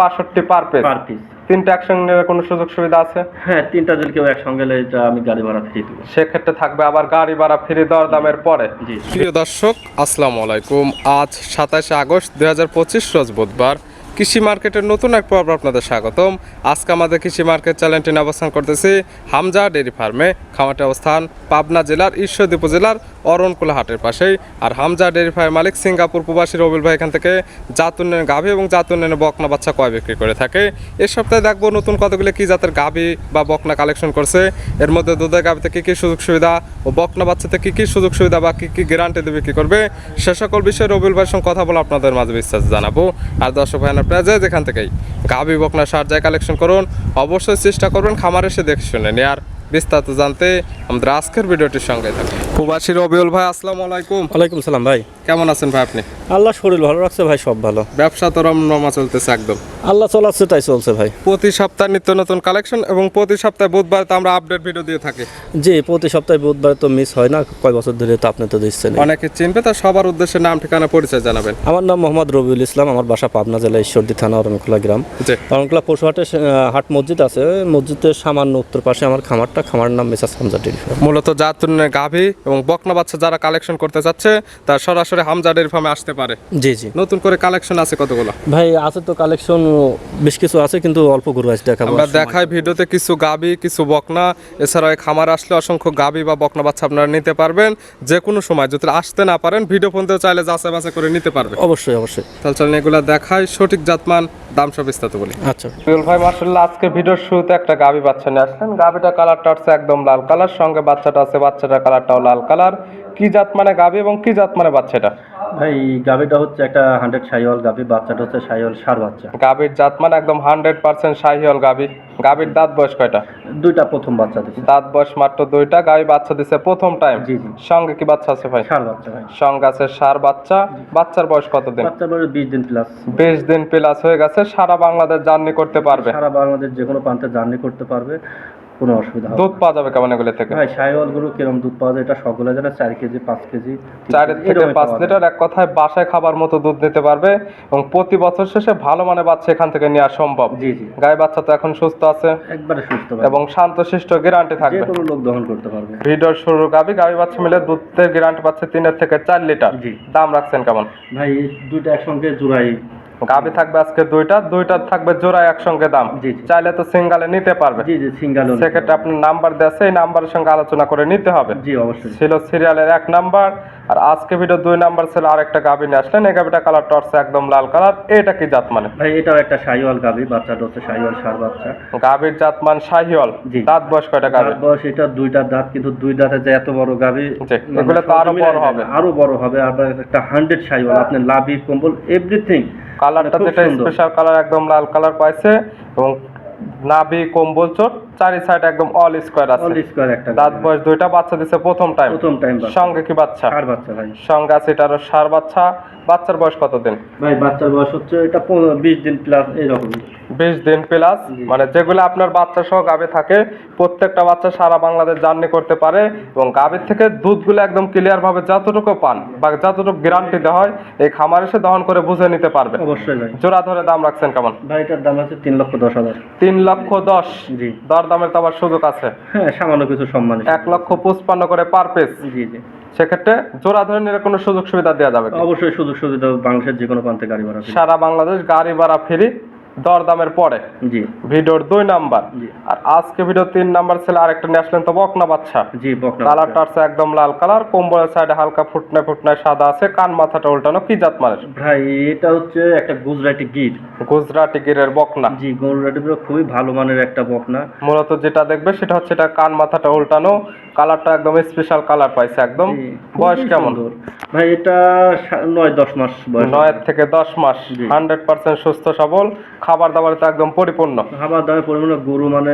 বাষট্টি per piece per piece তিনটা একসঙ্গে নেওয়ার কোনো সুযোগ সুবিধা আছে? হ্যাঁ তিনটা যদি কেউ একসঙ্গে নেয় এটা আমি গাড়ি ভাড়া ফ্রি দেবো। সেক্ষেত্রে থাকবে আবার গাড়ি ভাড়া ফ্রি দর দামের পরে। জি। প্রিয় দর্শক আসসালামু আলাইকুম। আজ সাতাশে আগস্ট দুই হাজার পঁচিশ রোজ বুধবার। কৃষি মার্কেটের নতুন এক পর্ব আপনাদের স্বাগতম। আজকে আমাদের কৃষি মার্কেট চ্যানেলটি অবস্থান করতেছি হামজা ডেয়ারি ফার্মে। খামারটি অবস্থান পাবনা জেলার ঈশ্বরদী উপজেলার অরণকুলা হাটের পাশেই। আর হামজা ডেয়ারি ফার্ম মালিক সিঙ্গাপুর প্রবাসী রবিল ভাই এখান থেকে জাত গাভী এবং জাত বকনা বাচ্চা কয় বিক্রি করে থাকে। এ সপ্তাহে দেখব নতুন কতগুলো কী জাতের গাভী বা বকনা কালেকশন করছে। এর মধ্যে দুধের গাভীতে কী কী সুযোগ সুবিধা ও বকনা বাচ্চাতে কী কী সুযোগ সুবিধা বা কী কী গ্যারান্টি দেবে কী করবে, সে সকল বিষয়ে রবিল ভাইয়ের সঙ্গে কথা বলে আপনাদের মাঝে বিশ্বাস জানাব। আর দর্শক ভাই আপনারা যে যেখান থেকেই গাভী বকনা সার যায় কালেকশন করুন। অবশ্যই চেষ্টা করবেন খামার এসে দেখে শুনে নেয়ার। বিস্তারিত জানতে আমাদের আজকের ভিডিওটির সঙ্গে থাকুন। প্রবাসী রবিউল ভাই আসসালামু আলাইকুম। ওয়ালাইকুম সালাম ভাই। কেমন আছেন ভাই আপনি? আল্লাহ শরীর ভালো রাখছে ভাই সব ভালো। ব্যবসা তো রমরমা চলতেছে একদম। আল্লাহ চলাচ্ছে তাই চলছে ভাই। প্রতি সপ্তাহে নিত্য নতুন কালেকশন এবং প্রতি সপ্তাহে বুধবার তো আমরা আপডেট ভিডিও দিয়ে থাকি। জি প্রতি সপ্তাহে বুধবার তো মিস হয় না কয় বছর ধরে তো আপনি তো দিচ্ছেন অনেকে চিনবে তার সবার উদ্দেশ্যে নাম ঠিকানা পরিচয় জানাবেন। আমার নাম মোহাম্মদ রবিউল ইসলাম আমার বাসা পাবনা জেলা ঈশ্বরদী থানা অরণখোলা গ্রাম। জি। অরণখোলা পশুহাটে হাট মসজিদ আছে মসজিদের সামান্য উত্তর পাশে আমার খামারটা খামার নাম মেসাজ হামজা ডেরি ফার্ম। মূলত জাতুনের গাভী এবং বকনা বাচ্চা যারা কালেকশন করতে চাচ্ছে তারা সরাসরি হামজা ডেয়ারি ফার্মে আসতে পারে। জি জি। নতুন করে কালেকশন আছে কতগুলো? ভাই আছে তো কালেকশন বেশ কিছু আছে কিন্তু অল্প গরু আছে দেখাবো। আমরা দেখাই ভিডিওতে কিছু গাভী কিছু বকনা। এছাড়াও এই খামার আসলে অসংখ্য গাভী বা বকনা বাচ্চা আপনারা নিতে পারবেন যে কোনো সময়। যদি আসতে না পারেন ভিডিও ফোন চাইলে যাচাই বাছাই করে নিতে পারবে অবশ্যই অবশ্যই। তাহলে চলেন এগুলো দেখাই। সঠিক জাতমান দাম সব বিস্তারিত বলি। আচ্ছা। রুবেল ভাই মার্শাল্লাহ আজকে ভিডিওর শুরুতে একটা গাবি বাচ্চা নিয়ে আসলেন। গাবিটা কালারটা হচ্ছে একদম লাল কালার সঙ্গে বাচ্চাটা আছে বাচ্চাটার কালারটাও লাল কালার কি জাত মানে গাবি এবং কি জাত মানে বাচ্চাটা? ভাই গাভিটা হচ্ছে একটা হান্ড্রেড সাইওয়াল গাভি বাচ্চাটা হচ্ছে সাইওয়াল সার বাচ্চা। গাবির জাত মানে একদম হান্ড্রেড পার্সেন্ট শাহিওল গাবি গাবির দাঁত বয়স কয়টা? দুইটা প্রথম বাচ্চা দিচ্ছে দাঁত বয়স মাত্র দুইটা গাবি বাচ্চা দিছে প্রথম টাইম জি জি। সঙ্গে কি বাচ্চা আছে ভাই? সার বাচ্চা ভাই। সঙ্গে আছে সার বাচ্চা। বাচ্চার বয়স কতদিন বাচ্চার বয়স বিশ দিন প্লাস বিশ দিন প্লাস হয়ে গেছে সারা বাংলাদেশ জার্নি করতে পারবে। সারা বাংলাদেশ যে কোনো প্রান্তে জার্নি করতে পারবে। কোনো অসুবিধা হবে দুধ পাওয়া যাবে কেমন এগুলো থেকে। ভাই সাইওয়াল গরু কিরম দুধ পাওয়া যায়? এটা সকলে জানে চার কেজি পাঁচ কেজি। চার থেকে পাঁচ লিটার এক কথায় বাসায় খাবার মতো দুধ পারবে এবং প্রতি বছর শেষে ভালো মানে বাচ্চা এখান থেকে নেওয়া সম্ভব। জি জি। গায়ে বাচ্চা তো এখন সুস্থ আছে। একবারে সুস্থ এবং শান্তশিষ্ট গ্যারান্টি যে কোনো লোক দহন করতে পারবে। ভিডিওর শুরু গাবি বাচ্চা মিলে দুধের গ্যারান্টি পাচ্ছে তিনের থেকে চার লিটার। জি। দাম রাখছেন কেমন? ভাই দুইটা একসঙ্গে জোড়াই গাবি থাকবে আজকে দুইটা দুইটা থাকবে জোড়া একসঙ্গে দাম। চাইলে তো সিঙ্গালে নিতে পারবে। জি জি সিঙ্গাল সেক্ষেত্রে আপনার নাম্বার দেওয়া আছে এই নাম্বারের সঙ্গে আলোচনা করে নিতে হবে। জি অবশ্যই। ছিল সিরিয়ালের এক নাম্বার আর আজকে ভিডিও দুই নাম্বার ছিল আরেকটা গাবি নিয়ে আসলেন। এই গাবিটা কালার টর্চ একদম লাল কালার এটা কি জাত মানে? ভাই এটাও একটা সাইওয়াল গাভি বাচ্চাটা হচ্ছে সাইওয়াল সার বাচ্চা। গাবির জাতমান শাহিওয়াল। দাঁত বয়স কয়টা গাবি? দাঁত বয়স এটা দুইটা দাঁত কিন্তু দুই দাঁতে যে এত বড় গাভি জি, এগুলো তো আরও বড় হবে। আরও বড় হবে আবার একটা হান্ড্রেড সাইওয়াল আপনার লাভি কম্বল এভরিথিং কালারটা যেটা স্পেশাল কালার একদম লাল কালার পাইছে এবং নাভি কম্বল চোট চারি সাইড একদম অল স্কোয়ার আছে। অল স্কোয়ার একটা দাঁত বয়স দুইটা বাচ্চা দিছে প্রথম টাইম প্রথম টাইম সঙ্গে কি বাচ্চা? সার বাচ্চা ভাই। সঙ্গে আছে এটারও সার বাচ্চা। বাচ্চার বয়স কতদিন? ভাই বাচ্চার বয়স হচ্ছে এটা বিশ দিন প্লাস এইরকম বিশ দিন প্লাস মানে যেগুলো আপনার বাচ্চা সহ গাবে থাকে প্রত্যেকটা বাচ্চা সারা বাংলাদেশ জার্নি করতে পারে এবং গাবের থেকে দুধগুলো একদম ক্লিয়ার ভাবে যতটুকু পান বা যতটুকু গ্যারান্টি দেওয়া হয় এই খামার এসে দহন করে বুঝে নিতে পারবে অবশ্যই ভাই। জোড়া ধরে দাম রাখছেন কেমন? ভাই এটার দাম আছে তিন লক্ষ দশ হাজার। তিন লক্ষ দশ। জি। দর দামের তো আবার সুযোগ আছে। হ্যাঁ সামান্য কিছু সম্মান এক লক্ষ পঁচপান্ন করে পার পিস জি জি। সেক্ষেত্রে জোড়া ধরে নিলে কোনো সুযোগ সুবিধা দেওয়া যাবে অবশ্যই সুযোগ সুবিধা বাংলাদেশের যে কোনো প্রান্তে গাড়ি ভাড়া সারা বাংলাদেশ গাড়ি ভাড়া ফ্রি দর দামের পরে। জি। ভিডিওর দুই নাম্বার। আর আজকে ভিডিও তিন নাম্বার ছিল আরেকটা নিয়ে আসলেন তো বকনা বাচ্চা। জি বকনা কালারটা আছে একদম লাল কালার কম্বলের সাইডে হালকা ফুটনায় ফুটনায় সাদা আছে কান মাথাটা উল্টানো কি জাত মানের? ভাই এটা হচ্ছে একটা গুজরাটি গির। গুজরাটি গিরের বকনা। জি গুজরাটি গির খুবই ভালো মানের একটা বকনা। মূলত যেটা দেখবে সেটা হচ্ছে এটা কান মাথাটা উল্টানো কালারটা একদম স্পেশাল কালার পাইছে একদম। বয়স কেমন? ভাই এটা নয় দশ মাস বয়স। নয় থেকে দশ মাস। হান্ড্রেড পার্সেন্ট সুস্থ সবল খাবার দাবার তো একদম পরিপূর্ণ। খাবার দাবার পরিপূর্ণ গরু মানে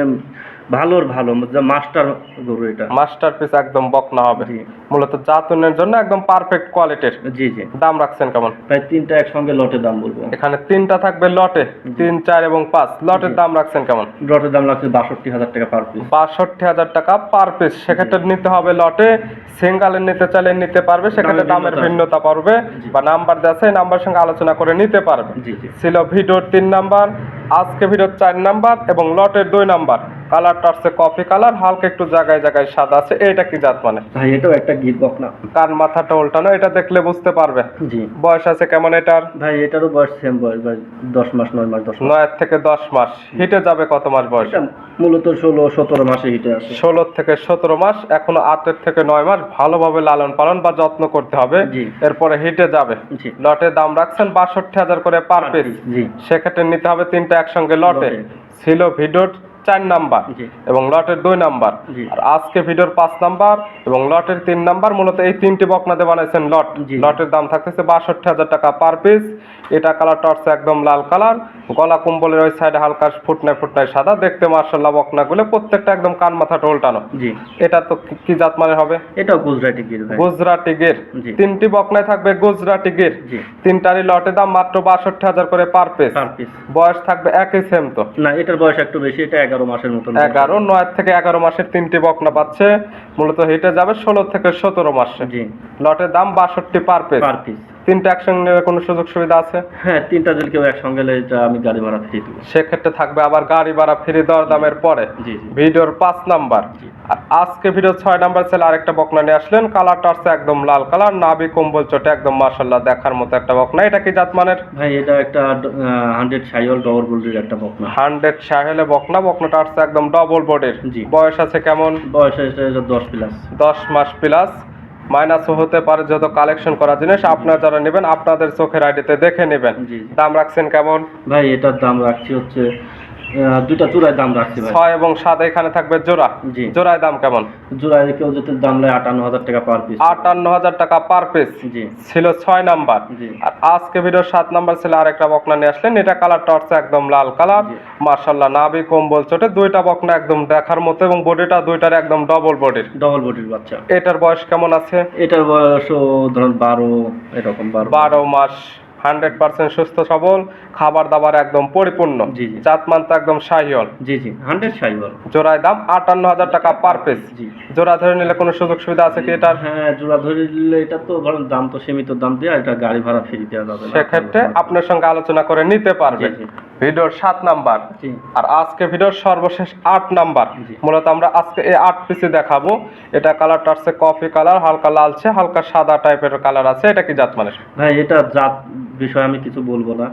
ভালোর ভালো মাস্টার গরু এটা। মাস্টারপিস একদম বকনা হবে। মূলত জাতুনের জন্য একদম পারফেক্ট কোয়ালিটির জি জি। দাম রাখছেন কেমন? প্রায় তিনটা একসঙ্গে লটের দাম বলব। এখানে তিনটা থাকবে লটে তিন চার এবং পাঁচ। লটের দাম রাখছেন কেমন? লটের দাম লাগছে বাষট্টি হাজার টাকা পার পিস বাষট্টি হাজার টাকা পার পিস সেক্ষেত্রে নিতে হবে লটে। সিঙ্গালে নিতে চাইলে নিতে পারবে সেক্ষেত্রে দামের ভিন্নতা পারবে বা নাম্বার দেওয়া আছে নাম্বার সঙ্গে আলোচনা করে নিতে পারবে। ছিল ভিডিওর তিন নাম্বার আজকে ভিডিওর চার নাম্বার এবং লটের দুই নাম্বার। কালারটা আসছে কফি কালার হালকা একটু জায়গায় জায়গায় সাদা আছে এটা কি জাত মানে? ভাই এটাও একটা গিট বক না। কান মাথাটা উল্টানো এটা দেখলে বুঝতে পারবে। জি। বয়স আছে কেমন এটার? ভাই এটারও বয়স সেম বয়স ভাই দশ মাস নয় মাস দশ মাস। নয় থেকে দশ মাস। হিটে যাবে কত মাস বয়স? মূলত ষোলো সতেরো মাসে হিটে আসে। ষোলো থেকে সতেরো মাস এখনও আটের থেকে নয় মাস ভালোভাবে লালন পালন বা যত্ন করতে হবে। জি। এরপরে হিটে যাবে। জি। লটের দাম রাখছেন বাষট্টি হাজার করে পার পিস জি। সেক্ষেত্রে নিতে হবে তিনটা একসঙ্গে লটে। ছিল ভিডিওর চার নাম্বার এবং লটের দুই নাম্বার। আর আজকে ভিডিওর পাঁচ নাম্বার এবং লটের তিন নাম্বার মূলত এই তিনটি বকনাতে বানাইছেন লট। লটের দাম থাকতেছে বাষট্টি হাজার টাকা পার পিস। এটা কালারটা হচ্ছে একদম লাল কালার। গলা কুম্বলের ওই সাইডে হালকা ফুটনায় ফুটনায় সাদা। দেখতে মার্শাল্লাহ বকনাগুলো প্রত্যেকটা একদম কান মাথাটা উল্টানো। এটা তো কি- জাত মানে হবে? এটাও গুজরাটি গির গুজরাটি গির। তিনটি বকনায় থাকবে গুজরাটি গির। তিনটারই লটের দাম মাত্র বাষট্টি হাজার করে পার পিস। Per piece. বয়স থাকবে একই সেম তো। না এটার বয়স একটু বেশি এটা এগারো মাসের মতো এগারো নয় থেকে এগারো মাসের তিনটি বকনা পাচ্ছে। মূলত হিটে যাবে ষোলো থেকে সতেরো মাসে। জি। লটের দাম বাষট্টি পার পিস পার পিস তিনটা একসঙ্গে কোনো সুযোগ সুবিধা আছে? হ্যাঁ তিনটা যদি কেউ একসঙ্গে নেয়, এটা আমি গাড়ি ভাড়া ফ্রি দেবো। সেক্ষেত্রে থাকবে আবার গাড়ি ভাড়া ফ্রি দেওয়ার দামের পরে। ভিডিওর পাঁচ নাম্বার। আর আজকে ভিডিও ছয় নাম্বার ছেলে আরেকটা বকনা নিয়ে আসলেন। কালারটা আসছে একদম লাল কালার নাবি কম্বল চটে একদম মার্শাল্লাহ দেখার মতো একটা বকনা। এটা কি জাত মানের ভাই এটা একটা হান্ড্রেড সাইওয়াল ডবল বোল্ডের একটা বকনা। হান্ড্রেড সাহেলে বকনা। বকনাটা আসছে একদম ডবল বডির। বয়স আছে কেমন? বয়স হয়েছে দশ প্লাস দশ মাস প্লাস মাইনাসও হতে পারে যত কালেকশন করা জিনিস আপনারা যারা নেবেন আপনাদের চোখের আইডিতে দেখে নেবেন। দাম রাখছেন কেমন ভাই এটার দাম রাখছি হচ্ছে দুইটা চূড়ায় দাম রাখছি ভাই। ছয় এবং সাত এখানে থাকবে জোড়া। জি। জোড়ায় দাম কেমন? জোড়ায় কেউ যদি দাম নেয় আটান্ন হাজার টাকা পার পিস আটান্ন হাজার টাকা পার পিস জি। ছিল ছয় নাম্বার। জি। আর আজকে ভিডিওর সাত নাম্বার ছিল আরেকটা বকনা নিয়ে আসলেন। এটা কালারটা হচ্ছে একদম লাল কালার। মার্শাল্লাহ নাবি কম্বল চোটে দুইটা বকনা একদম দেখার মতো এবং বডিটা দুইটার একদম ডবল বডির ডবল বডির বাচ্চা। এটার বয়স কেমন আছে? এটার বয়সও ধরুন বারো এরকম বারো। বারো মাস। হান্ড্রেড পার্সেন্ট সুস্থ সবল খাবার দাবার একদম পরিপূর্ণ। জি, জি। জাতমান তো একদম শাহিওল জি জি হান্ড্রেড সাইওয়াল জোড়ায় দাম আটান্ন হাজার টাকা পার পিস জি। জোড়া ধরে নিলে কোনো সুযোগ সুবিধা আছে কি এটার? হ্যাঁ জোড়া ধরে নিলে এটা তো ধরুন দাম তো সীমিত দাম দিয়ে এটা গাড়ি ভাড়া ফ্রি দেওয়া যাবে সেক্ষেত্রে আপনার সঙ্গে আলোচনা করে নিতে পারবে। ভিডিওর সাত নাম্বার। আর আজকে ভিডিওর সর্বশেষ আট নাম্বার। মূলত আমরা আজকে এই আট পিসে দেখাবো। এটা কালারটা আসছে কফি কালার হালকা লালচে হালকা সাদা টাইপের কালার আছে। এটা কি জাত মানের ভাই এটা জাত বিষয়ে আমি কিছু বলব না।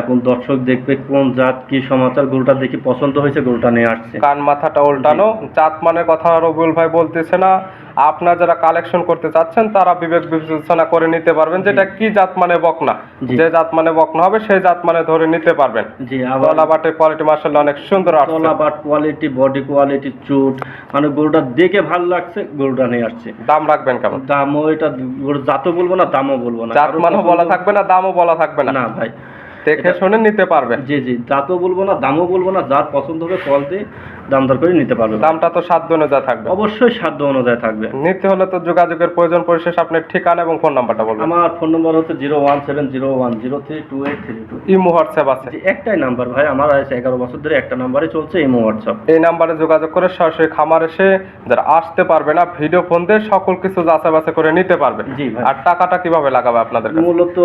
এখন দর্শক দেখবে কোন জাত কি সমাচার গরুটা দেখি পছন্দ হয়েছে গরুটা নিয়ে আসছে। কান মাথাটা উল্টানো। জাত মানের কথা রবিউল ভাই বলতেছে না। আপনারা যারা কালেকশন করতে চাচ্ছেন তারা বিবেক বিবেচনা করে নিতে পারবেন যেটা কি জাত মানে বকনা। যে জাত মানে বকনা হবে সেই জাত মানে ধরে নিতে পারবেন। জি আবার তলা বাটের কোয়ালিটি অনেক সুন্দর আসছে। তলা বাট কোয়ালিটি বডি কোয়ালিটি চুট মানে গরুটা দেখে ভালো লাগছে গরুটা নিয়ে আসছে। দাম রাখবেন কেমন? দামও এটা গরু জাতও বলব না দামও বলব না। জাত কারোর মানও বলা থাকবে না দামও বলা থাকবে না। না ভাই। দেখে শুনে নিতে পারবেন জি জি জাতও বলব না দামও বলব না যার পছন্দ হবে কল দিয়ে দাম দর করে নিতে পারবে। দামটা তো সাধ্য অনুযায়ী থাকবে। অবশ্যই সাধ্য অনুযায়ী থাকবে। নিতে হলে তো যোগাযোগের প্রয়োজন পরিশেষ আপনার ঠিকানা এবং ফোন নাম্বারটা বলবেন। আমার ফোন নম্বর হচ্ছে zero one seven zero one zero three two eight three two. Imo WhatsApp আছে। একটাই নাম্বার ভাই আমার আছে এগারো বছর ধরে একটা নাম্বারই চলছে ইমো হোয়াটসঅ্যাপ। এই নাম্বারে যোগাযোগ করে সরাসরি খামার এসে যারা আসতে পারবে না ভিডিও ফোন দিয়ে সকল কিছু যাচাই বাছাই করে নিতে পারবে। জি ভাই। আর টাকাটা কীভাবে লাগাবে আপনাদের মূলত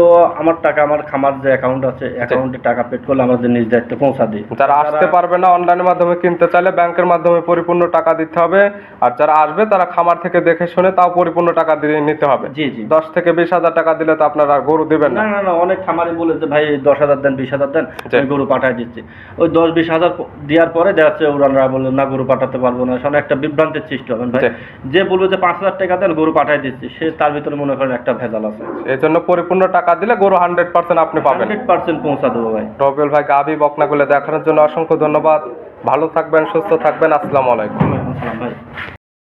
আমার টাকা আমার খামার যে অ্যাকাউন্ট আছে অ্যাকাউন্টে টাকা পেড করলে আমাদের নিজ দায়িত্বে পৌঁছা দিই যারা আসতে পারবে না অনলাইনের মাধ্যমে কিনতে চাইলে ব্যাংকের মাধ্যমে পরিপূর্ণ টাকা দিতে হবে। আর যারা আসবে তারা খামার থেকে দেখে শুনে তাও পরিপূর্ণ টাকা দিয়ে নিতে হবে। জি জি। দশ থেকে বিশ হাজার টাকা দিলে তো আপনারা গরু দিবেন না। না না অনেক খামারে বলে যে ভাই দশ হাজার দেন বিশ হাজার দেন আমি গরু পাঠাই দিচ্ছি। ওই দশ বিশ হাজার দেওয়ার পরে দেখা যাচ্ছে ওরা বলে না গরু পাঠাতে পারব না। সামনে একটা বিভ্রান্তির সৃষ্টি হবেন ভাই যে বলবে যে পাঁচ হাজার টাকা দেন গরু পাঠাই দিচ্ছি সে তার ভিতরে মনে করেন একটা ভেজাল আছে। এই জন্য পরিপূর্ণ টাকা দিলে গরু হান্ড্রেড পার্সেন্ট আপনি পাবেন। হান্ড্রেড পার্সেন্ট পৌঁছা দেবো ভাই। রবিউল ভাই গাবি বকনাগুলো দেখানোর জন্য অসংখ্য ধন্যবাদ। ভালো থাকবেন সুস্থ থাকবেন। আসসালামু আলাইকুম। ভাই।